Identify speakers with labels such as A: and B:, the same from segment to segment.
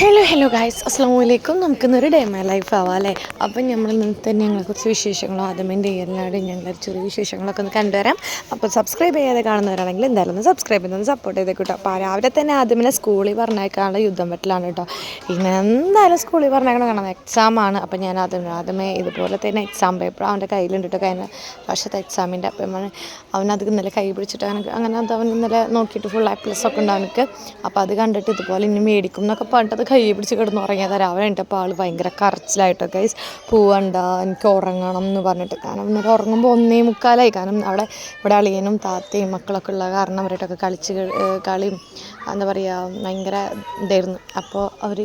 A: Hello hello guys അസ്സാം വലൈക്കും നമുക്കിന്നൊരു ഡേ മൈ ലൈഫ് ആവാം അല്ലേ? അപ്പം നമ്മൾ തന്നെ ഞങ്ങളെ കുറച്ച് വിശേഷങ്ങളും എന്റെ എല്ലാവരും ഞങ്ങളുടെ ചെറിയ വിശേഷങ്ങളൊക്കെ ഒന്ന് കണ്ടുവരാം. അപ്പോൾ സബ്സ്ക്രൈബ് ചെയ്യാതെ കാണുന്നവരാണെങ്കിൽ എന്തായാലും ഒന്ന് സബ്സ്ക്രൈബ് ചെയ്തൊന്ന് സപ്പോർട്ട് ചെയ്തേക്കും കേട്ടോ. അപ്പോൾ രാവിലെ തന്നെ ആദ്യമേ സ്കൂളിൽ പറഞ്ഞേക്കാനുള്ള യുദ്ധം പറ്റിലാണ് കേട്ടോ. ഇങ്ങനെ എന്തായാലും സ്കൂളിൽ പറഞ്ഞേക്കണം കാരണം എക്സാം ആണ്. അപ്പം ഞാൻ ആദ്യം ആദ്യമേ ഇതുപോലെ തന്നെ എക്സാം പേപ്പർ അവന്റെ കയ്യിലുണ്ട് കേട്ടോ കഴിഞ്ഞ വർഷത്തെ എക്സാമിന്റെ അപ്പം അവനത് ഇന്നലെ കൈ പിടിച്ചിട്ട് അങ്ങനെ അങ്ങനെ അത് അവൻ ഇന്നലെ നോക്കിയിട്ട് ഫുൾ എ പ്ലസ് ഒക്കെ ഉണ്ട് അവനക്ക്. അപ്പോൾ അത് കണ്ടിട്ട് ഇതുപോലെ ഇനി മേടിക്കും എന്നൊക്കെ പറഞ്ഞിട്ട് കൈ പിടിച്ച് കിടന്ന് ഉറങ്ങിയത് രാവിലെ എണീറ്റപ്പോൾ ആൾ ഭയങ്കര കരച്ചിലായിട്ടോ ഗൈസ് പോവണ്ട എനിക്ക് ഉറങ്ങണം എന്ന് പറഞ്ഞിട്ട് കാരണം ഇന്നലെ ഉറങ്ങുമ്പോൾ ഒന്നേ മുക്കാലായി. കാരണം അവിടെ ഇവിടെ അളിയനും താത്തയും മക്കളൊക്കെ ഉള്ള കാരണം അവരായിട്ടൊക്കെ കളിച്ച് കളിയും എന്താ പറയുക ഭയങ്കര ഇതായിരുന്നു. അപ്പോൾ അവർ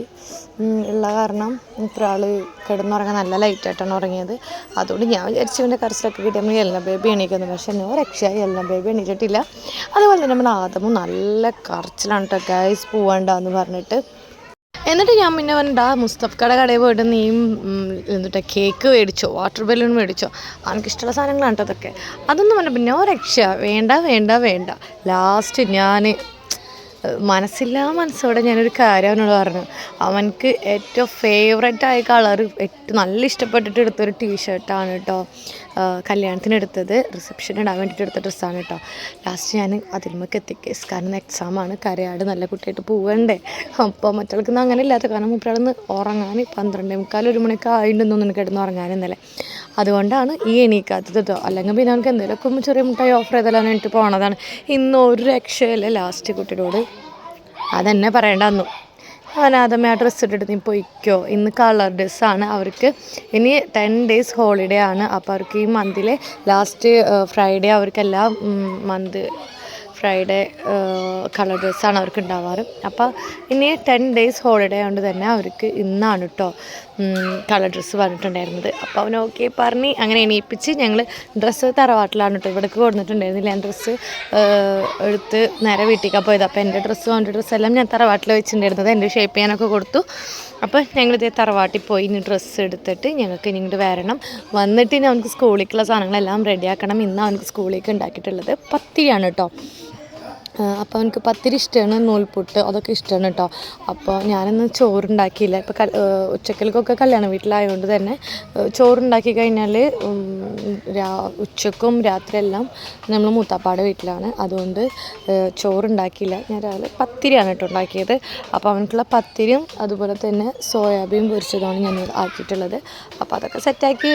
A: ഉള്ള കാരണം ഇപ്പൊരാൾ കിടന്നുറങ്ങാൻ നല്ല ലൈറ്റായിട്ടാണ് ഉറങ്ങിയത്. അതുകൊണ്ട് ഞാൻ വിചാരിച്ചു ഇവന്റെ കരച്ചിലൊക്കെ കിട്ടിയപ്പോൾ എല്ലാ ബേബി എണീക്കുന്നു. പക്ഷെ നോ രക്ഷയായി. എല്ലാം ബേബി എണീറ്റിട്ടില്ല. അതുപോലെ തന്നെ നമ്മുടെ ആദമും നല്ല കരച്ചിലാണ് കേട്ടോ ഗൈസ് പോവണ്ടെന്ന് പറഞ്ഞിട്ട്. എന്നിട്ട് ഞാൻ പിന്നെ പറഞ്ഞിട്ട് ആ മുസ്തഫക്കയുടെ കടയിൽ പോയിട്ട് നീയും എന്നിട്ട് കേക്ക് മേടിച്ചോ വാട്ടർ ബലൂൺ മേടിച്ചോ? എനിക്കിഷ്ടമുള്ള സാധനങ്ങളാണ് കേട്ടോ അതൊക്കെ. അതൊന്നും പറഞ്ഞ പിന്നെ രക്ഷ വേണ്ട വേണ്ട വേണ്ട. ലാസ്റ്റ് ഞാൻ മനസ്സില്ലാ മനസ്സോടെ ഞാനൊരു കാര്യം അവനോട് പറഞ്ഞു. അവനക്ക് ഏറ്റവും ഫേവറേറ്റ് ആയ കളർ ഏറ്റവും നല്ല ഇഷ്ടപ്പെട്ടിട്ട് എടുത്തൊരു ടീഷർട്ടാണ് കേട്ടോ കല്യാണത്തിന് എടുത്തത്. റിസപ്ഷൻ ഇടാൻ വേണ്ടിയിട്ട് എടുത്ത ഡ്രസ്സാണ് കേട്ടോ ലാസ്റ്റ് ഞാൻ അതിൽമൊക്കെ എത്തിക്കേസ് കാരണം എക്സാമാണ് കരയാട് നല്ല കുട്ടിയായിട്ട് പോവണ്ടേ. അപ്പോൾ മറ്റവൾക്കൊന്നും അങ്ങനെ ഇല്ലാത്ത കാരണം മുപ്പഴന്ന് ഉറങ്ങാൻ പന്ത്രണ്ടേ മുക്കാൽ ഒരു മണിയൊക്കെ ആയിട്ടുണ്ടെന്ന് തോന്നുന്നു കിടന്ന് ഉറങ്ങാൻ ഇന്നലെ. അതുകൊണ്ടാണ് ഈ എണീക്കാത്തത് കേട്ടോ അല്ലെങ്കിൽ പിന്നെ അവനക്ക് എന്തെങ്കിലുമൊക്കെ ചെറിയ മുട്ടായി ഓഫർ ചെയ്താലാണ് എനിക്ക് പോണതാണ്. ഇന്ന് ഒരു രക്ഷയില്ല. ലാസ്റ്റ് കുട്ടിയോട് അതെന്നെ പറയേണ്ട വന്നു അനാഥമേ ആ ഡ്രസ്സ് ഇട്ടിട്ട് നീ പൊയ്ക്കോ. ഇന്ന് കളർ ഡ്രസ്സാണ് അവർക്ക് ഇനി ടെൻ ഡേയ്സ് ഹോളിഡേ ആണ്. അപ്പോൾ അവർക്ക് ഈ മന്തിലെ ലാസ്റ്റ് ഫ്രൈഡേ അവർക്കെല്ലാം മന്ത് ഫ്രൈഡേ കളർ ഡ്രസ്സാണ് അവർക്ക് ഉണ്ടാവാറ്. അപ്പോൾ ഇനി ടെൻ ഡേയ്സ് ഹോളിഡേ കൊണ്ട് തന്നെ അവർക്ക് ഇന്നാണ് കേട്ടോ കളർ ഡ്രസ്സ് പറഞ്ഞിട്ടുണ്ടായിരുന്നത്. അപ്പോൾ അവൻ ഓക്കെ പറഞ്ഞ് അങ്ങനെ എണീപ്പിച്ച് ഞങ്ങൾ ഡ്രസ്സ് തറവാട്ടിലാണ് കേട്ടോ ഇവിടേക്ക് കൊടുത്തിട്ടുണ്ടായിരുന്നില്ല ഞാൻ ഡ്രസ്സ് എടുത്ത് നേരെ വീട്ടിലേക്കാണ് പോയത്. അപ്പോൾ എന്റെ ഡ്രസ്സും അവന്റെ ഡ്രസ്സെല്ലാം ഞാൻ തറവാട്ടിൽ വെച്ചിട്ടുണ്ടായിരുന്നത്. എന്റെ ഷേപ്പ് ചെയ്യാനൊക്കെ കൊടുത്തു. അപ്പോൾ ഞങ്ങൾ ഞങ്ങളിതേ തറവാട്ടിൽ പോയി ഇനി ഡ്രസ്സ് എടുത്തിട്ട് ഞങ്ങൾക്ക് ഇനി ഇങ്ങോട്ട് വരണം. വന്നിട്ട് ഇനി അവനക്ക് സ്കൂളിലേക്കുള്ള സാധനങ്ങളെല്ലാം റെഡിയാക്കണം ഇന്ന് അവനക്ക് സ്കൂളിലേക്ക് ഉണ്ടാക്കിയിട്ടുള്ളത് പത്തിരിയാണ് കേട്ടോ അപ്പോൾ എനിക്ക് പത്തിരി ഇഷ്ടമാണ് നൂൽപുട്ട് അതൊക്കെ ഇഷ്ടമാണ് കേട്ടോ അപ്പോൾ ഞാനിന്ന് ചോറുണ്ടാക്കിയില്ല. ഇപ്പോൾ കൽ ഉച്ചക്കൽക്കൊക്കെ കല്യാണ വീട്ടിലായതുകൊണ്ട് തന്നെ ചോറുണ്ടാക്കി കഴിഞ്ഞാൽ രാ ഉച്ചക്കും രാത്രിയെല്ലാം നമ്മൾ മൂത്താപ്പാടെ വീട്ടിലാണ്. അതുകൊണ്ട് ചോറുണ്ടാക്കിയില്ല. ഞാൻ രാവിലെ പത്തിരിയാണ് കേട്ടോ ഉണ്ടാക്കിയത്. അപ്പോൾ അവനക്കുള്ള പത്തിരിയും അതുപോലെ തന്നെ സോയാബീൻ പൊരിച്ചതാണ് ഞാൻ ആക്കിയിട്ടുള്ളത്. അപ്പോൾ അതൊക്കെ സെറ്റാക്കി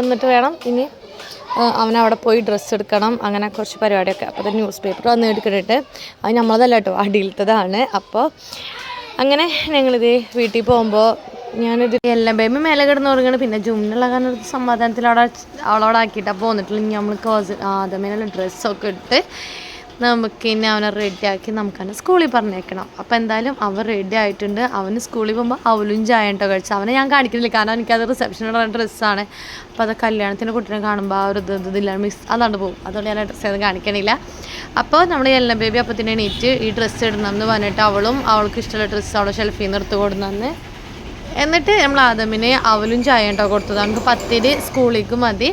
A: എന്നിട്ട് വേണം ഇനി അവനവിടെ പോയി ഡ്രസ്സ് എടുക്കണം അങ്ങനെ കുറച്ച് പരിപാടിയൊക്കെ. അപ്പോൾ ന്യൂസ് പേപ്പർ വന്ന് എടുക്കണിട്ട്. അത് നമ്മളതല്ല കേട്ടോ അടിയിലത്തതാണ് അപ്പോൾ അങ്ങനെ ഞങ്ങളിത് വീട്ടിൽ പോകുമ്പോൾ ഞാനിത് എല്ലാം ബേബി മേലെ കിടന്ന് ഉറങ്ങണം. പിന്നെ ജുമ്നുള്ള കാരണം സമാധാനത്തിൽ അവിടെ അവളവിടെ ആക്കിയിട്ടാണ് പോന്നിട്ടുള്ള നമ്മൾ കോസ് ആദ്യമേനുള്ള ഡ്രസ്സൊക്കെ ഇട്ട് നമുക്ക് ഇനി അവനെ റെഡിയാക്കി നമുക്ക് അവനെ സ്കൂളിൽ പറഞ്ഞേക്കണം. അപ്പോൾ എന്തായാലും അവൻ റെഡി ആയിട്ടുണ്ട്. അവന് സ്കൂളിൽ പോകുമ്പോൾ അവലും ചായ കഴിച്ചു? അവനെ ഞാൻ കാണിക്കുന്നില്ല. കാരണം എനിക്കത് റിസപ്ഷനുള്ള ഡ്രസ്സാണ് അപ്പോൾ അത് കല്യാണത്തിന്റെ കുട്ടീനെ കാണുമ്പോൾ ആ ഒരു ഇത് ഇതില്ല മിസ് അതാണ്ട് പോകും അതുകൊണ്ട് ഞാൻ ഡ്രസ്സ് ഒന്നും കാണിക്കണില്ല. അപ്പോൾ നമ്മൾ എല്ലാം ബേബി അപ്പത്തിന് എണീറ്റ് ഈ ഡ്രസ്സ് ഇടണം എന്ന് പറഞ്ഞിട്ട് അവളും അവൾക്ക് ഇഷ്ടമുള്ള ഡ്രസ്സ് അവളെ ഷെൽഫിൽ നിന്ന് എടുത്ത് കൊടുന്നു എന്നിട്ട് നമ്മൾ ആദമിനെ അവലും ചായ കൊടുത്തത്. നമുക്ക് പത്തിരി സ്കൂളിലേക്ക് മതി.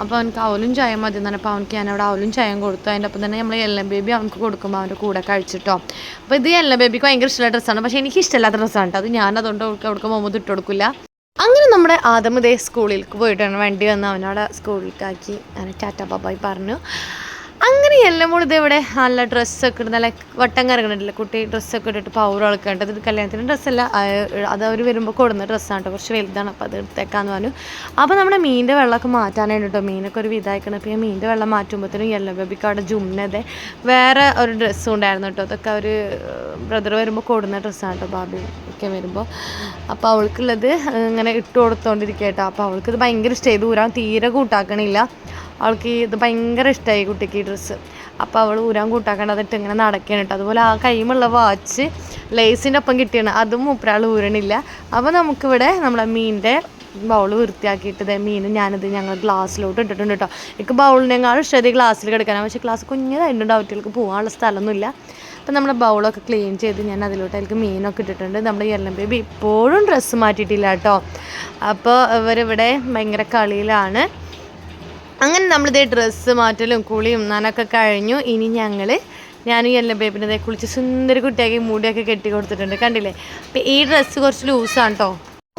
A: അപ്പോൾ അവനക്ക് അവലും ചായ മതി എന്ന് അപ്പോൾ അവനക്ക് ഞാൻ അവിടെ അവലും ചായം കൊടുത്തു. അതിന്റെ ഒപ്പം തന്നെ നമ്മൾ എല്ലാം ബേബി അവനക്ക് കൊടുക്കുമ്പോൾ അവന്റെ കൂടെ കഴിച്ചിട്ടോ. അപ്പോൾ ഇത് എല്ലാം ബേബിക്ക് ഭയങ്കര ഇഷ്ടമുള്ള ഡ്രസ്സാണ് പക്ഷേ എനിക്ക് ഇഷ്ടമില്ലാത്ത ഡ്രസ്സാണ് കേട്ടോ അത് ഞാൻ അതുകൊണ്ട് അവൾക്ക് അവൾക്ക് പോകുമ്പോൾ ഇട്ട് കൊടുക്കില്ല അങ്ങനെ നമ്മുടെ ആദമുദേ സ്കൂളിലേക്ക് പോയിട്ടാണ് വണ്ടി വന്ന് അവനവിടെ സ്കൂളിലേക്കാക്കി അങ്ങനെ ടാറ്റ ബാബായി പറഞ്ഞു. അങ്ങനെ എല്ലാം കൂടി ഇതെവിടെ നല്ല ഡ്രസ്സൊക്കെ ഇട്ട് നല്ല വട്ടം കറങ്ങണില്ല കുട്ടി ഡ്രസ്സൊക്കെ ഇട്ടിട്ട് പവർ കളക്കേണ്ടത് ഇത് കല്യാണത്തിന്റെ ഡ്രസ്സല്ല അത് അവർ വരുമ്പോൾ കൊടുന്ന ഡ്രസ്സാണ് കേട്ടോ കുറച്ച് വലുതാണ് അപ്പോൾ അത് എടുത്തേക്കാന്ന് പറഞ്ഞു. അപ്പോൾ നമ്മുടെ മീനിന്റെ വെള്ളമൊക്കെ മാറ്റാനായിട്ട് കേട്ടോ മീനൊക്കെ ഒരു വിധായിക്കണം. അപ്പോൾ ഞാൻ മീനിന്റെ വെള്ളം മാറ്റുമ്പോഴത്തേനും യെല്ലോ ബേബിക്ക് അവിടെ ജുമ്നത് വേറെ ഒരു ഡ്രസ്സും ഉണ്ടായിരുന്നു കേട്ടോ അതൊക്കെ അവർ ബ്രദർ വരുമ്പോൾ കൊടുന്ന ഡ്രസ്സാണ് കേട്ടോ ബാബി ഒക്കെ വരുമ്പോൾ അപ്പോൾ അവൾക്കുള്ളത് ഇങ്ങനെ ഇട്ട് കൊടുത്തോണ്ടിരിക്കുക കേട്ടോ അപ്പോൾ അവൾക്കിത് ഭയങ്കര ഇഷ്ടമായി ദൂരം തീരെ കൂട്ടാക്കണില്ല. അവൾക്ക് ഇത് ഭയങ്കര ഇഷ്ടമായി കുട്ടിക്ക് ഈ ഡ്രസ്സ് അപ്പോൾ അവൾ ഊരാൻ കൂട്ടാക്കേണ്ടതിട്ട് ഇങ്ങനെ നടക്കുകയാണ് കേട്ടോ. അതുപോലെ ആ കൈമുള്ള വാച്ച് ലേസിന്റെ ഒപ്പം കിട്ടിയാണ്. അതും മൂപ്പരാൾ ഊരണില്ല. അപ്പോൾ നമുക്കിവിടെ നമ്മളെ മീനിന്റെ ബൗൾ വൃത്തിയാക്കിയിട്ട് ഇതേ മീൻ ഞാനിത് ഞങ്ങൾ ഗ്ലാസ്സിലോട്ട് ഇട്ടിട്ടുണ്ട് കേട്ടോ. എനിക്ക് ബൗളിനേക്കാളും ഇഷ്ടം ഗ്ലാസ്സിൽ കിടക്കാനാണ്. പക്ഷേ ഗ്ലാസ് കുഞ്ഞതായിട്ടുണ്ട് അവറ്റികൾക്ക് പോകാനുള്ള സ്ഥലമൊന്നുമില്ല. അപ്പം നമ്മുടെ ബൗളൊക്കെ ക്ലീൻ ചെയ്ത് ഞാൻ അതിലോട്ട് അതിലേക്ക് മീനൊക്കെ ഇട്ടിട്ടുണ്ട്. നമ്മുടെ എല്ലം ബേബി ഇപ്പോഴും ഡ്രസ്സ് മാറ്റിയിട്ടില്ല കേട്ടോ. അപ്പോൾ ഇവരിവിടെ ഭയങ്കര കളിയിലാണ്. അങ്ങനെ നമ്മളിതേ ഡ്രസ്സ് മാറ്റലും കുളിയും നനൊക്കെ കഴിഞ്ഞു. ഇനി ഞങ്ങൾ ഞാനും എല്ലാം ബേബിനെ കുളിച്ച് സുന്ദര കുട്ടിയാക്കി മുടിയൊക്കെ കെട്ടി കൊടുത്തിട്ടുണ്ട്. കണ്ടില്ലേ? അപ്പം ഈ ഡ്രസ്സ് കുറച്ച് ലൂസാണ് കേട്ടോ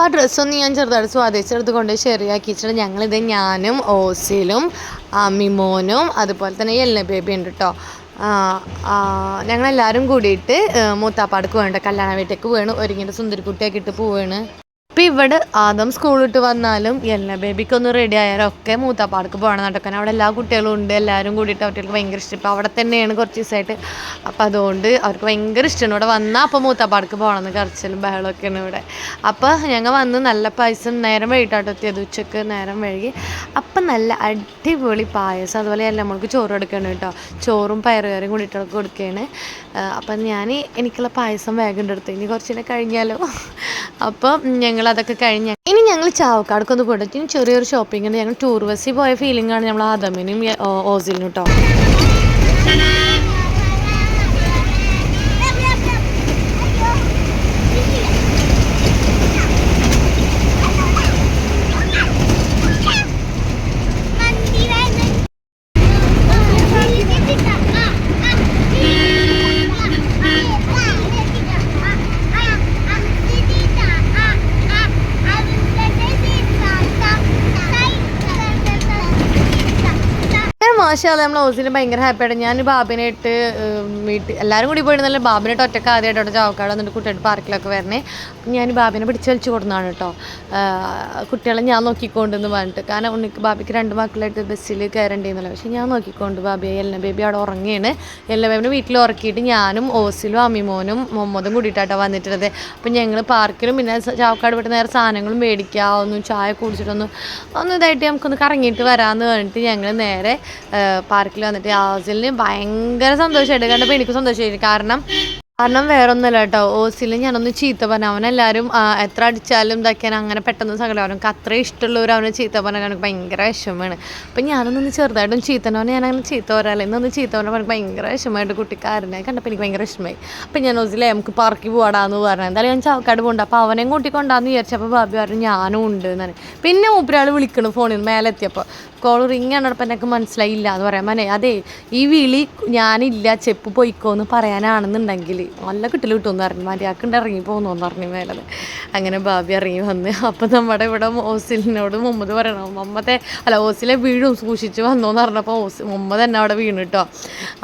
A: ആ ഡ്രസ്സൊന്ന് ഞാൻ ചെറുതായിട്ട് സ്വാധീനിച്ചെടുത്ത് കൊണ്ട് ശരിയാക്കി വെച്ചിട്ട് ഞങ്ങളിത് ഞാനും ഓസിലും അമിമോനും അതുപോലെ തന്നെ എല്ല ബേബി ഉണ്ട് കേട്ടോ ഞങ്ങളെല്ലാവരും കൂടിയിട്ട് മൂത്താപ്പാടക്ക് വേണ്ട കല്യാണ വീട്ടിലേക്ക് വീണ്. ഒരുങ്ങിയിട്ട് സുന്ദരിക്കുട്ടിയൊക്കെ ഇട്ട് പോവാണ്. ഇപ്പം ഇവിടെ ആദ്യം സ്കൂളിട്ട് വന്നാലും എല്ലാ ബേബിക്കൊന്ന് റെഡി ആയാലും ഒക്കെ മൂത്താപ്പാടക്ക് പോകണം. നടക്കാൻ അവിടെ എല്ലാ കുട്ടികളും ഉണ്ട്. എല്ലാവരും കൂടിയിട്ട് അവർക്ക് ഭയങ്കര ഇഷ്ടം. ഇപ്പം അവിടെ തന്നെയാണ് കുറച്ച് ദിവസമായിട്ട് അപ്പം അതുകൊണ്ട് അവർക്ക് ഭയങ്കര ഇഷ്ടം ഇവിടെ വന്നാൽ അപ്പോൾ മൂത്താപ്പാടക്ക് പോകണമെന്ന് ബഹളമൊക്കെ ബഹളമൊക്കെയാണ് ഇവിടെ. അപ്പോൾ ഞങ്ങൾ വന്ന് നല്ല പായസം നേരം വൈകിട്ടാട്ടോ എത്തിയത്. ഉച്ചയ്ക്ക് നേരം വൈകി. അപ്പം നല്ല അടിപൊളി പായസം. അതുപോലെ എല്ലാം നമ്മൾക്ക് ചോറ് എടുക്കണം കേട്ടോ. ചോറും പയറുകറിയും കൂടിയിട്ടൊക്കെ കൊടുക്കുകയാണ് അപ്പം ഞാൻ എനിക്കുള്ള പായസം വേഗം എടുത്തു ഇനി കുറച്ചിനെ കഴിഞ്ഞാലോ. അപ്പം ഞങ്ങൾ അതൊക്കെ കഴിഞ്ഞ ഇനി ഞങ്ങൾ ചാവക്കാടക്കൊന്ന് പോയിട്ട് ഇനി ചെറിയൊരു ഷോപ്പിംഗ് ഞങ്ങൾ ടൂർ ബസ്സിൽ പോയ ഫീലിംഗ് ആണ് നമ്മൾ ആദമിനും ഓസിലിനും കേട്ടോ മോശമല്ല നമ്മൾ ഓസിന് ഭയങ്കര ഹാപ്പിയാണ് ഞാൻ ബാബിനായിട്ട് വീട്ടിൽ എല്ലാവരും കൂടി പോയിരുന്നല്ലോ ബാബിനായിട്ട് ഒറ്റയ്ക്ക് ആദ്യമായിട്ട് ചാവക്കാട് വന്നിട്ട് കുട്ടിയായിട്ട് പാർക്കിലൊക്കെ വരണേ. ഞാൻ ബാബിനെ പിടിച്ച് വലിച്ചു കൊടുക്കുന്നതാണ് കേട്ടോ. കുട്ടികളെ ഞാൻ നോക്കിക്കൊണ്ടെന്ന് പറഞ്ഞിട്ട്. കാരണം ഉണ്ണിക്ക് ബാബിക്ക് രണ്ട് മക്കളായിട്ട് ബസ്സിൽ കയറേണ്ടിയെന്നല്ലോ പക്ഷേ ഞാൻ നോക്കിക്കൊണ്ട് ബാബിയെ എല്ലാ ബേബി അവിടെ ഉറങ്ങിയാണ് എല്ലാ ബേബിനെ വീട്ടിൽ ഉറക്കിയിട്ട് ഞാനും ഓസിലും അമ്മിമോനും മുഹമ്മദും കൂടിയിട്ടാട്ടോ വന്നിട്ടുള്ളത്. അപ്പം ഞങ്ങൾ പാർക്കിലും പിന്നെ ചാവക്കാട് വിട്ട് നേരെ സാധനങ്ങളും മേടിക്കുക ചായ കുടിച്ചിട്ടൊന്നും ഒന്ന് ഇതായിട്ട് നമുക്കൊന്ന് കറങ്ങിയിട്ട് വരാമെന്ന് പറഞ്ഞിട്ട് ഞങ്ങൾ നേരെ പാർക്കിൽ വന്നിട്ട് ആസിലിന് ഭയങ്കര സന്തോഷമായിട്ട് കണ്ടപ്പോൾ എനിക്ക് സന്തോഷമായി കാരണം കാരണം വേറൊന്നുമല്ല കേട്ടോ. ഓസിൽ ഞാനൊന്ന് ചീത്ത പറഞ്ഞു അവനെല്ലാവരും എത്ര അടിച്ചാലും ഇതാക്കിയാൽ അങ്ങനെ പെട്ടെന്ന് സങ്കടം അവനക്ക് അത്രയും ഇഷ്ടമുള്ളവർ അവനെ ചീത്ത പറഞ്ഞാൽ എനിക്ക് ഭയങ്കര വിഷമമാണ്. അപ്പം ഞാനൊന്ന് ചെറുതായിട്ടും ചീത്ത പറഞ്ഞാൽ ഞാൻ അങ്ങനെ ചീത്ത പറയാല്ലേ ഇന്നൊന്ന് ചീത്ത പറഞ്ഞാൽ എനിക്ക് ഭയങ്കര വിഷമമായിട്ട് കുട്ടിക്കാരനെ കണ്ടപ്പോൾ എനിക്ക് ഭയങ്കര വിഷമമായി. അപ്പം ഞാൻ ഓസിലെ നമുക്ക് പാർക്കിൽ പോടാന്ന് പറഞ്ഞു. എന്തായാലും ഞാൻ ചാവക്കാട് പോകണ്ട അപ്പോൾ അവനെയും കൂട്ടിക്കൊണ്ടാന്ന് വിചാരിച്ചപ്പോൾ ബാബി പറഞ്ഞു ഞാനും ഉണ്ട് എന്നാണ് പിന്നെ മൂപ്പരാൾ വിളിക്കണം ഫോണിൽ നിന്ന് മേലെ എത്തിയപ്പോൾ കോൾ റിങ് ആണപ്പോൾ എനിക്ക് മനസ്സിലായില്ല. എന്ന് പറയാൻ മനെ അതെ ഈ വിളി ഞാനില്ല ചെപ്പ് പോയിക്കോന്ന് പറയാനാണെന്നുണ്ടെങ്കിൽ നല്ല കിട്ടൽ കിട്ടുമെന്ന് പറഞ്ഞു. മര്യാദക്കുണ്ട് ഇറങ്ങി പോകുന്നു പറഞ്ഞു മേലത്. അങ്ങനെ ബാബി ഇറങ്ങി വന്ന്. അപ്പം നമ്മുടെ ഇവിടെ ഓസിലിനോട് മുമ്പത് പറയണം മുമ്പത്തെ അല്ല ഓസിലെ വീഴും സൂക്ഷിച്ച് വന്നു എന്ന് പറഞ്ഞപ്പോൾ ഓസ് മുമ്പ് തന്നെ അവിടെ വീണ് കേട്ടോ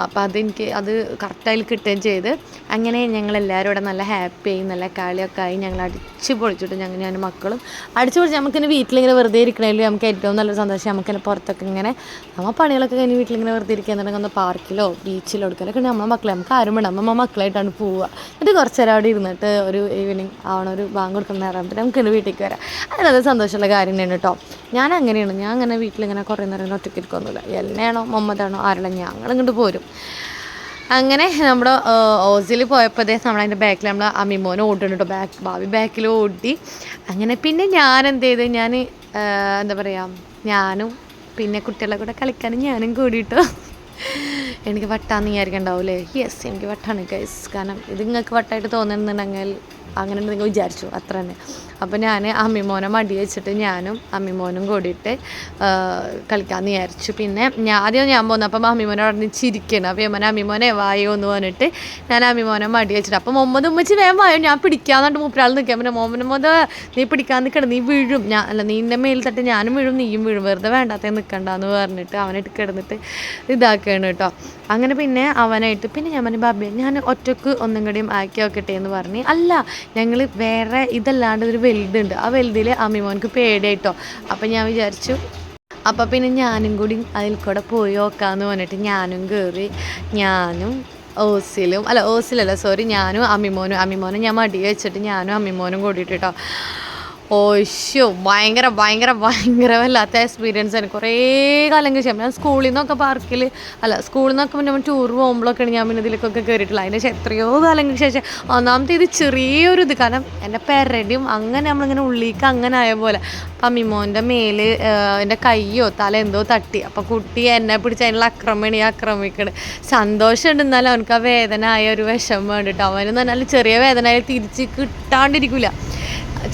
A: അപ്പോൾ അതെനിക്ക് അത് കറക്റ്റായി കിട്ടുകയും ചെയ്ത്. അങ്ങനെ ഞങ്ങൾ എല്ലാവരും ഇവിടെ നല്ല ഹാപ്പി ആയി നല്ല കളിയൊക്കെ ആയി. ഞങ്ങൾ അടിച്ച് പൊളിച്ചിട്ട് ഞങ്ങൾ ഞാൻ മക്കളും അടിച്ച് പൊളിച്ച്. നമുക്കിനി വീട്ടിലിങ്ങനെ വെറുതെ ഇരിക്കണേലും നമുക്ക് ഏറ്റവും നല്ലൊരു സന്തോഷം നമുക്കിങ്ങനെ പുറത്തൊക്കെ ഇങ്ങനെ നമ്മൾ പണികളൊക്കെ കഴിഞ്ഞ് വീട്ടിലിങ്ങനെ വെറുതെ ഇരിക്കുകയെന്നുണ്ടെങ്കിൽ ഒന്ന് പാർക്കിലോ ബീച്ചിലോ എടുക്കലൊക്കെ നമ്മളെ മക്കളെ നമുക്ക് ആരും വേണം നമ്മൾ മക്കളായിട്ടാണ് പോവുക. എന്നിട്ട് കുറച്ച് നേരം അവിടെ ഇരുന്നിട്ട് ഒരു ഈവനിങ് ആവണ ഒരു ബാങ്ക് കൊടുക്കുന്ന നേരം പിന്നെ നമുക്ക് ഇന്ന് വീട്ടിലേക്ക് വരാം. അതിനത് സന്തോഷമുള്ള കാര്യം തന്നെയാണ് കേട്ടോ. ഞാൻ അങ്ങനെയാണ്. ഞാൻ അങ്ങനെ വീട്ടിലിങ്ങനെ കുറേ നേരം ഒറ്റയ്ക്ക് ഇരിക്കൊന്നുമില്ല. എന്നെയാണോ മമ്മതാണോ ആരുടെ ഞങ്ങൾ ഇങ്ങോട്ട് പോരും. അങ്ങനെ നമ്മുടെ ഓസിൽ പോയപ്പോൾ അതേ നമ്മളതിന്റെ ബാക്കിൽ നമ്മൾ അമ്മിമോനെ ഓടുന്നു കേട്ടോ. ബാക്ക് ഭാവി ബാക്കിൽ ഓടി. അങ്ങനെ പിന്നെ ഞാൻ എന്ത് ചെയ്ത്? ഞാൻ എന്താ പറയുക ഞാനും പിന്നെ കുട്ടികളെ കൂടെ കളിക്കാൻ ഞാനും കൂടിയിട്ടോ. എനിക്ക് വട്ടാന്ന് വിചാരിക്കണ്ടാവൂലേ? യെസ് എനിക്ക് വട്ടാണ് ഗൈസ് കാരണം ഇത് നിങ്ങൾക്ക് വട്ടായിട്ട് തോന്നുന്നുണ്ടെങ്കിൽ അങ്ങനെ നിങ്ങൾ വിചാരിച്ചു അത്ര തന്നെ. അപ്പോൾ ഞാൻ അമ്മിമോനെ മടി വെച്ചിട്ട് ഞാനും അമ്മിമോനും കൂടിയിട്ട് കളിക്കാമെന്ന് വിചാരിച്ചു. പിന്നെ ഞാൻ ആദ്യം ഞാൻ പോകുന്നു അപ്പം അമ്മിമോനെ നിന്ന് ചിരിക്കണം. അപ്പോൾ അമ്മനെ അമ്മിമോനെ വായോ എന്ന് പറഞ്ഞിട്ട് ഞാൻ അമ്മിമോനെ മടി വെച്ചിട്ട് അപ്പം മുമ്പ് ഉമ്മച്ചി വേം വായോ? ഞാൻ പിടിക്കാന്നിട്ട് മൂപ്പരാൾ നിൽക്കാൻ പിന്നെ മുഹമ്മദ് നീ പിടിക്കാൻ നിൽക്കണം നീ വീഴും. ഞാൻ അല്ല നീ എന്റെ മേൽ തട്ട് ഞാനും വീഴും നീയും വീഴും. വെറുതെ വേണ്ടാത്ത നിൽക്കണ്ടെന്ന് പറഞ്ഞിട്ട് അവനായിട്ട് കിടന്നിട്ട് ഇതാക്കുകയാണ് കേട്ടോ. അങ്ങനെ പിന്നെ അവനായിട്ട് പിന്നെ ഞാൻ പറഞ്ഞു ബാബി ഞാൻ ഒറ്റയ്ക്ക് ഒന്നും കൂടിയും ആക്കി വെക്കട്ടെ എന്ന് പറഞ്ഞ്. അല്ല ഞങ്ങൾ വേറെ ഇതല്ലാണ്ട് ഒരു വലുതുണ്ട്. ആ വലുതിൽ അമ്മിമോനക്ക് പേടിയായിട്ടോ. അപ്പം ഞാൻ വിചാരിച്ചു അപ്പം പിന്നെ ഞാനും കൂടി അതിൽ കൂടെ പോയി നോക്കാമെന്ന് പറഞ്ഞിട്ട് ഞാനും കയറി ഞാനും ഓസിലും അല്ല ഓസിലല്ല സോറി ഞാനും അമ്മിമോനും അമ്മിമോനും ഞാൻ മടി വെച്ചിട്ട് ഞാനും അമ്മിമോനും കൂടിയിട്ട് കേട്ടോ ഓശോ ഭയങ്കര ഭയങ്കര ഭയങ്കര വല്ലാത്ത എക്സ്പീരിയൻസ് ആണ് കുറേ കാലം കഴിച്ചു ഞാൻ സ്കൂളിൽ നിന്നൊക്കെ പാർക്കിൽ അല്ല സ്കൂളിൽ നിന്നൊക്കെ പിന്നെ ടൂർ പോകുമ്പോഴൊക്കെയാണ് ഞാൻ പിന്നെ ഇതിലേക്കൊക്കെ കയറിയിട്ടുള്ളത് അതിന് ശേഷം എത്രയോ കാലങ്ങൾക്ക് ശേഷം ഒന്നാമത്തെ ഇത് ചെറിയൊരു ഇത്. കാരണം എന്റെ പെരടിയും അങ്ങനെ നമ്മളിങ്ങനെ ഉള്ളിലേക്ക് അങ്ങനെ ആയ പോലെ. അപ്പം അമ്മിമോന്റെ മേൽ എന്റെ കയ്യോ തല എന്തോ തട്ടി. അപ്പം കുട്ടി എന്നെ പിടിച്ച് അതിനുള്ള അക്രമണി ആക്രമിക്കണം. സന്തോഷമുണ്ട്. എന്നാലും അവനക്ക് ആ വേദന ആയ ഒരു വിഷമം കേട്ടോ അവനെന്ന് പറഞ്ഞാൽ ചെറിയ വേദന തിരിച്ച് കിട്ടാണ്ടിരിക്കില്ല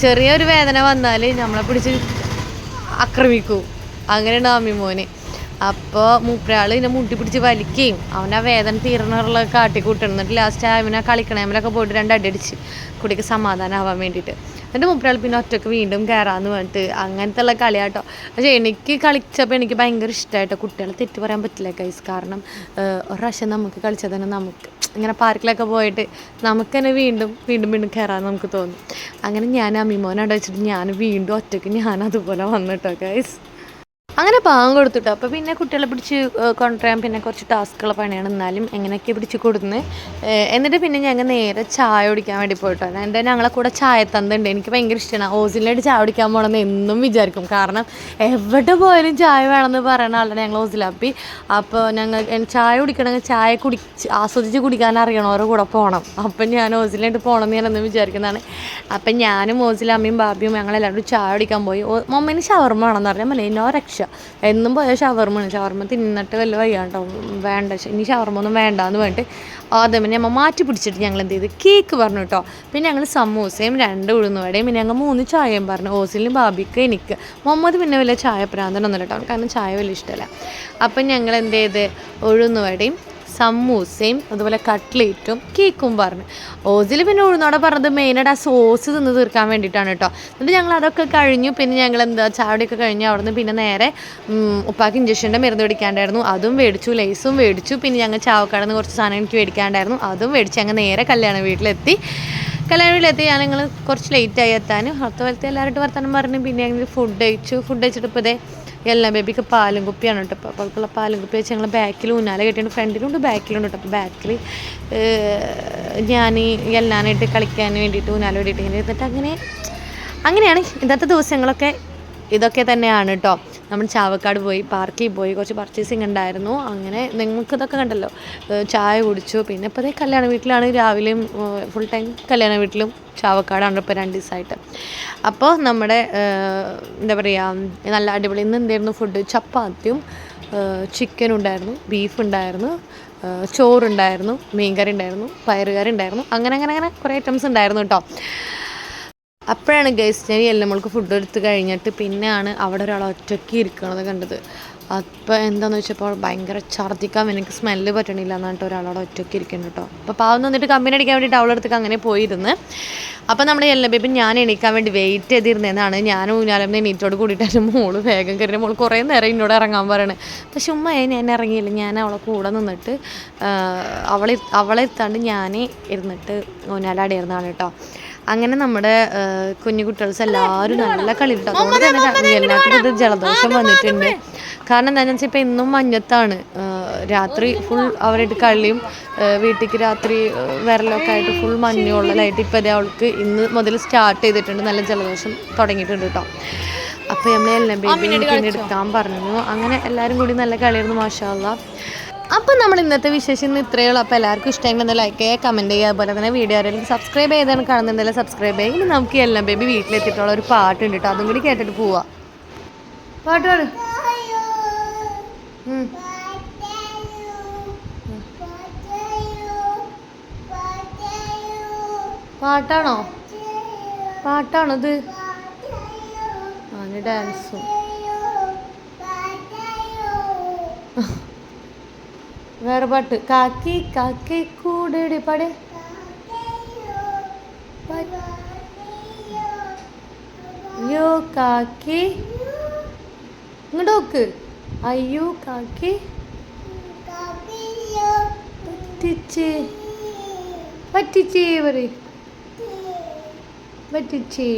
A: ചെറിയൊരു വേദന വന്നാൽ നമ്മളെ പിടിച്ച് ആക്രമിക്കും. അങ്ങനെയാണ് അമ്മിമോന് അപ്പോൾ മൂപ്പരാൾ ഇതിനെ മുട്ടി പിടിച്ച് വലിക്കുകയും ആ വേദന തീർന്നുള്ള കാട്ടി കൂട്ടണം എന്നിട്ട് ലാസ്റ്റ് അവനെ കളിക്കണേമലൊക്കെ പോയിട്ട് രണ്ട് അടിയടിച്ച് കുട്ടിക്ക് സമാധാനമാവാൻ വേണ്ടിയിട്ട് എന്നിട്ട് മൂപ്പരാൾ പിന്നെ ഒറ്റയ്ക്ക് വീണ്ടും കയറാമെന്ന് പറഞ്ഞിട്ട് അങ്ങനത്തെ ഉള്ള കളിയാട്ടോ. പക്ഷേ എനിക്ക് കളിച്ചപ്പോൾ എനിക്ക് ഭയങ്കര ഇഷ്ടമായിട്ടോ കുട്ടികളെ തെറ്റ് പറയാൻ പറ്റില്ല കൈസ് കാരണം ഒരു പ്രാവശ്യം നമുക്ക് കളിച്ചാൽ തന്നെ നമുക്ക് ഇങ്ങനെ പാർക്കിലൊക്കെ പോയിട്ട് നമുക്ക് തന്നെ വീണ്ടും വീണ്ടും വീണ്ടും കയറാൻ നമുക്ക് തോന്നും. അങ്ങനെ ഞാൻ അമ്മിമോനോട് വെച്ചിട്ട് ഞാൻ വീണ്ടും ഒറ്റയ്ക്ക് ഞാൻ അതുപോലെ വന്നിട്ടോ ഗൈസ് അങ്ങനെ പാവം കൊടുത്തുട്ടോ. അപ്പോൾ പിന്നെ കുട്ടികളെ പിടിച്ച് കൊണ്ടുവരാൻ പിന്നെ കുറച്ച് ടാസ്കുള്ള പണിയാണ്. എന്നാലും എങ്ങനെയൊക്കെ പിടിച്ച് കൊടുന്ന്? എന്നിട്ട് പിന്നെ ഞങ്ങൾ നേരെ ചായ കുടിക്കാൻ വേണ്ടി പോയിട്ടോ എന്റെ ഞങ്ങളെ കൂടെ ചായ തന്നുണ്ട് എനിക്ക് ഭയങ്കര ഇഷ്ടമാണ് ഓസിലായിട്ട് ചായ കുടിക്കാൻ പോകണമെന്ന് എന്നും വിചാരിക്കും. കാരണം എവിടെ പോയാലും ചായ വേണമെന്ന് പറയണ ആളാണ് ഞങ്ങൾ ഓസിലാപ്പി അപ്പോൾ ഞങ്ങൾ ചായ കുടിക്കണമെങ്കിൽ ചായ കുടി ആസ്വദിച്ച് കുടിക്കാൻ അറിയണവരുടെ കൂടെ പോകണം അപ്പം ഞാൻ ഓസിലായിട്ട് പോകണമെന്ന് ഞാനെന്ന് വിചാരിക്കുന്നതാണ്. അപ്പം ഞാനും ഓസിലമ്മയും ബാബിയും ഞങ്ങളെല്ലാവരും ചായ കുടിക്കാൻ പോയി. മമ്മീന് ഷവർമ്മ ആണെന്ന് പറഞ്ഞാൽ മലയിനോ എന്നോ എന്നും പോയാൽ ഷവർമ്മയാണ് ഷവർമ്മ തിന്നിട്ട് വല്ല വയ്യാണ്ടോ വേണ്ട ഇനി ഷവർമ്മ ഒന്നും വേണ്ടാന്ന് പറഞ്ഞിട്ട് ആദ്യമേ ഞമ്മ മാറ്റി പിടിച്ചിട്ട് ഞങ്ങൾ എന്ത് ചെയ്ത്? കേക്ക് പറഞ്ഞു കേട്ടോ പിന്നെ ഞങ്ങൾ സമൂസയും രണ്ട് ഉഴുന്നുവടയും പിന്നെ ഞങ്ങൾ മൂന്ന് ചായയും പറഞ്ഞു. ഓസിലും ബാബിക്ക് എനിക്ക്. മുഹമ്മദ് പിന്നെ വലിയ ചായ പ്രാന്തനൊന്നുമില്ല കേട്ടോ കാരണം ചായ വലിയ ഇഷ്ടമല്ല അപ്പം ഞങ്ങൾ എന്ത് ചെയ്ത്? ഉഴുന്നുവടയും സമൂസയും അതുപോലെ കട്ട്ലേറ്റും കേക്കും പറഞ്ഞു. ഓസിൽ പിന്നെ ഉഴുന്നോടെ പറഞ്ഞത് മെയിനായിട്ട് ആ സോസ് തിന്ന് തീർക്കാൻ വേണ്ടിയിട്ടാണ് കേട്ടോ. എന്നിട്ട് ഞങ്ങൾ അതൊക്കെ കഴിഞ്ഞു. പിന്നെ ഞങ്ങൾ എന്താ ചാവടിയൊക്കെ കഴിഞ്ഞു അവിടുന്ന് പിന്നെ നേരെ ഉപ്പാക്ക് ഇഞ്ചക്ഷന്റെ മരുന്ന് മേടിക്കാണ്ടായിരുന്നു. അതും മേടിച്ചു ലേസും മേടിച്ചു. പിന്നെ ഞങ്ങൾ ചാവക്കാടുന്ന് കുറച്ച് സാധനം എനിക്ക് മേടിക്കാണ്ടായിരുന്നു. അതും മേടിച്ച് ഞങ്ങൾ നേരെ കല്യാണ വീട്ടിലെത്തി. കല്യാണ വീട്ടിലെത്തി. ഞാൻ ഞങ്ങൾ കുറച്ച് ലേറ്റായി എത്താനും അടുത്ത പോലത്തെ എല്ലാവരോടും വർത്തമാനം പറഞ്ഞു പിന്നെ ഞങ്ങൾ ഫുഡ് കഴിച്ചു. ഫുഡ് കഴിച്ചിട്ട് ഇപ്പോൾ ഇതേ എല്ലാ ബേബിക്ക് പാലും കുപ്പിയാണ് കേട്ടോ. അപ്പോൾ അവൾക്കുള്ള പാലും കുപ്പി വെച്ച് ഞങ്ങൾ ബാക്കിൽ ഊന്നാല കെട്ടിയുണ്ട് ഫ്രണ്ടിലുണ്ട് ബാക്കിലുണ്ട് കേട്ടോ. അപ്പോൾ ബാക്കിൽ ഞാൻ എല്ലാനായിട്ട് കളിക്കാൻ വേണ്ടിയിട്ട് ഊന്നാല വേണ്ടിയിട്ട് ഇങ്ങനെ ഇരുന്നിട്ട് അങ്ങനെ അങ്ങനെയാണ് ഇന്നത്തെ ദിവസങ്ങളൊക്കെ ഇതൊക്കെ തന്നെയാണ് കേട്ടോ. നമ്മൾ ചാവക്കാട് പോയി പാർക്കിൽ പോയി കുറച്ച് പർച്ചേസിങ് ഉണ്ടായിരുന്നു. അങ്ങനെ നിങ്ങൾക്കിതൊക്കെ കണ്ടല്ലോ. ചായ കുടിച്ചു. പിന്നെ ഇപ്പോൾ കല്യാണ വീട്ടിലാണ്. രാവിലെയും ഫുൾ ടൈം കല്യാണ വീട്ടിലും ചാവക്കാടാണ് ഇപ്പോൾ രണ്ട് ദിവസമായിട്ട് അപ്പോൾ നമ്മുടെ എന്താ പറയുക നല്ല അടിപൊളി ഇന്ന് എന്തായിരുന്നു ഫുഡ് ചപ്പാത്തിയും ചിക്കൻ ഉണ്ടായിരുന്നു ബീഫ് ഉണ്ടായിരുന്നു ചോറുണ്ടായിരുന്നു മീൻകറി ഉണ്ടായിരുന്നു പയറുകറി ഉണ്ടായിരുന്നു. അങ്ങനെ അങ്ങനെ അങ്ങനെ കുറേ ഐറ്റംസ് ഉണ്ടായിരുന്നു കേട്ടോ. അപ്പോഴാണ് ഗൈസ് ഞാൻ എല്ലമ്മൾക്ക് ഫുഡ് എടുത്ത് കഴിഞ്ഞിട്ട് പിന്നെയാണ് അവിടെ ഒരാൾ ഒറ്റയ്ക്ക് ഇരിക്കണത് കണ്ടത്. അപ്പോൾ എന്താണെന്ന് വെച്ചപ്പോൾ ഭയങ്കര ഛർദ്ദിക്കാൻ എനിക്ക് സ്മെല്ല് പറ്റണില്ല എന്നിട്ട് ഒരാളോട് ഒറ്റയ്ക്ക് ഇരിക്കുന്നു കേട്ടോ. അപ്പോൾ പാവം വന്നിട്ട് കമ്പനി അടിക്കാൻ വേണ്ടിയിട്ട് അവളെടുത്തേക്ക് അങ്ങനെ പോയിരുന്ന്. അപ്പോൾ നമ്മുടെ എല്ലാ ബേബി ഞാൻ എണീക്കാൻ വേണ്ടി വെയിറ്റ് ചെയ്തിരുന്നതാണ് ഞാൻ ഊഞ്ഞാലും എണീറ്റോട് കൂടിയിട്ട് മോൾ വേഗം കയറി. മോൾ കുറേ നേരം എന്നോട് ഇറങ്ങാൻ പറയണേ. പക്ഷെ ഉമ്മ ഞാൻ ഇറങ്ങിയില്ല. ഞാൻ അവളെ കൂടെ നിന്നിട്ട് അവളെ അവളെ എത്താണ്ട് ഞാൻ ഇരുന്നിട്ട് ഊഞ്ഞാലാടിയിരുന്നതാണ് കേട്ടോ. അങ്ങനെ നമ്മുടെ കുഞ്ഞു കുട്ടികൾസ് എല്ലാവരും നല്ല കളി കിട്ടും അതുകൊണ്ട് തന്നെ എല്ലാവർക്കും ജലദോഷം വന്നിട്ടുണ്ട്. കാരണം എന്താണെന്ന് വെച്ചാൽ ഇപ്പം ഇന്നും മഞ്ഞത്താണ്. രാത്രി ഫുൾ അവരായിട്ട് കളിയും വീട്ടിലേക്ക് രാത്രി വിരലൊക്കെ ആയിട്ട് ഫുൾ മഞ്ഞുള്ളലായിട്ട് ഇപ്പം അതേ അവൾക്ക് ഇന്ന് മുതൽ സ്റ്റാർട്ട് ചെയ്തിട്ടുണ്ട്. നല്ല ജലദോഷം തുടങ്ങിയിട്ടുണ്ട് കേട്ടോ അപ്പോൾ നമ്മൾ എല്ലാം ബേബി എടുക്കാൻ പറഞ്ഞു. അങ്ങനെ എല്ലാവരും കൂടി നല്ല കളിയായിരുന്നു മാഷാല്ല അപ്പം നമ്മൾ ഇന്നത്തെ വിശേഷം ഇന്ന് ഇത്രയേ ഉള്ളൂ. അപ്പോൾ എല്ലാവർക്കും ഇഷ്ടമായിട്ടുണ്ടെങ്കിൽ ലൈക്ക് ചെയ്യുക കമന്റ് ചെയ്യുക അതുപോലെ തന്നെ വീഡിയോ ആരെങ്കിലും സബ്സ്ക്രൈബ് ചെയ്താണ് കാണുന്നുണ്ടെങ്കിൽ സബ്സ്ക്രൈബ് ചെയ്യുക. ഇനി നമുക്ക് എല്ലാം ബേബി വീട്ടിലെത്തിയിട്ടുള്ള ഒരു പാട്ടുണ്ട് കേട്ടോ അതും കൂടി കേട്ടിട്ട് പോവാ. പാട്ട് പാട്. പാട്ടാണോ? പാട്ടാണോ ഇത്? ആണ് ഡാൻസും വേറെ പാട്ട്. കാക്കി കാക്കി കൂടെ പാടേ. അയ്യോ കാക്കി. ഇങ്ങോട്ട് നോക്ക്. അയ്യോ കാക്കി. പറ്റിച്ചേ. പറ്റിച്ചേ പറ പറ്റിച്ചേ.